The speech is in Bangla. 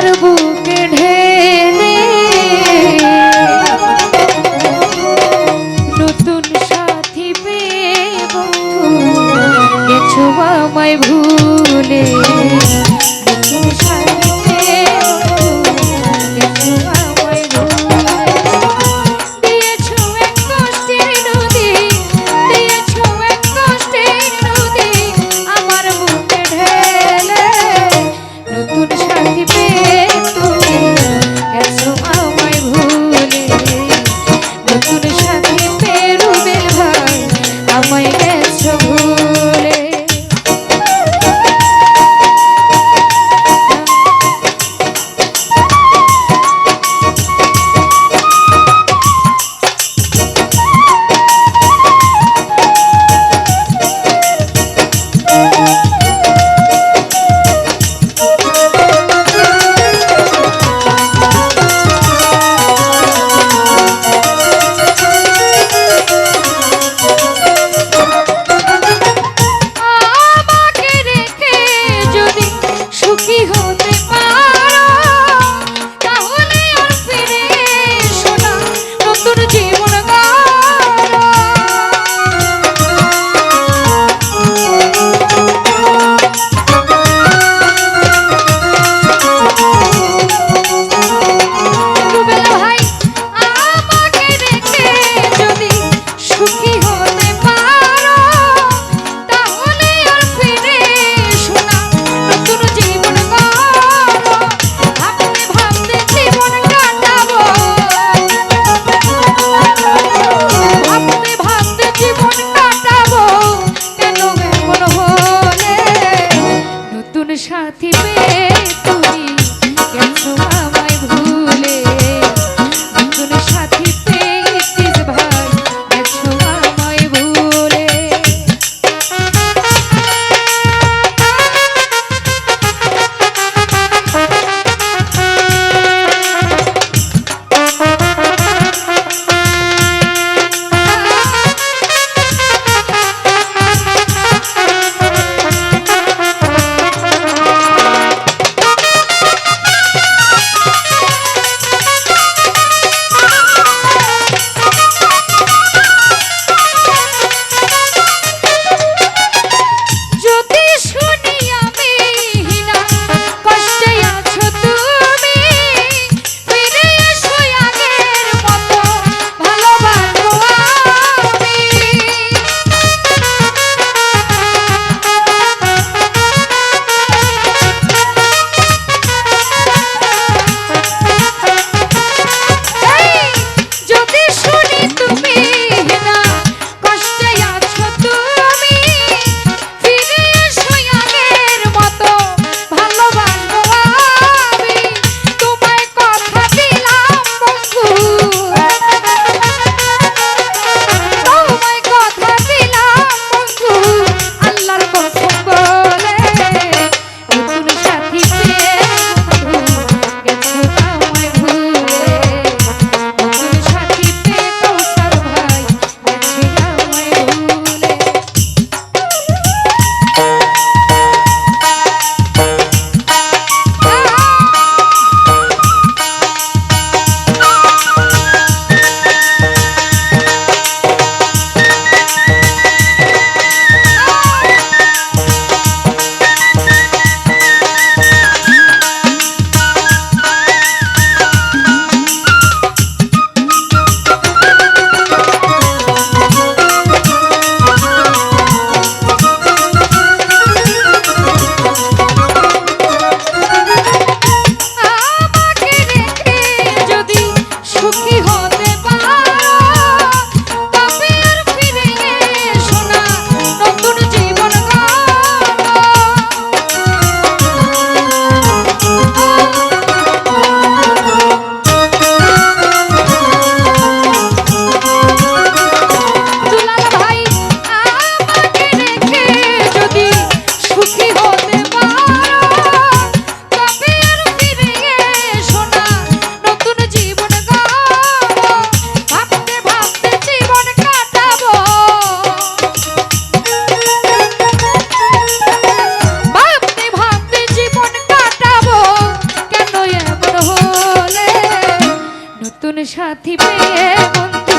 আমার বুকে ঢেলে। নতুন সাথী পেয়ে গেছো আমায় ভুলে। নতুন সাথী পেয়ে বন্ধু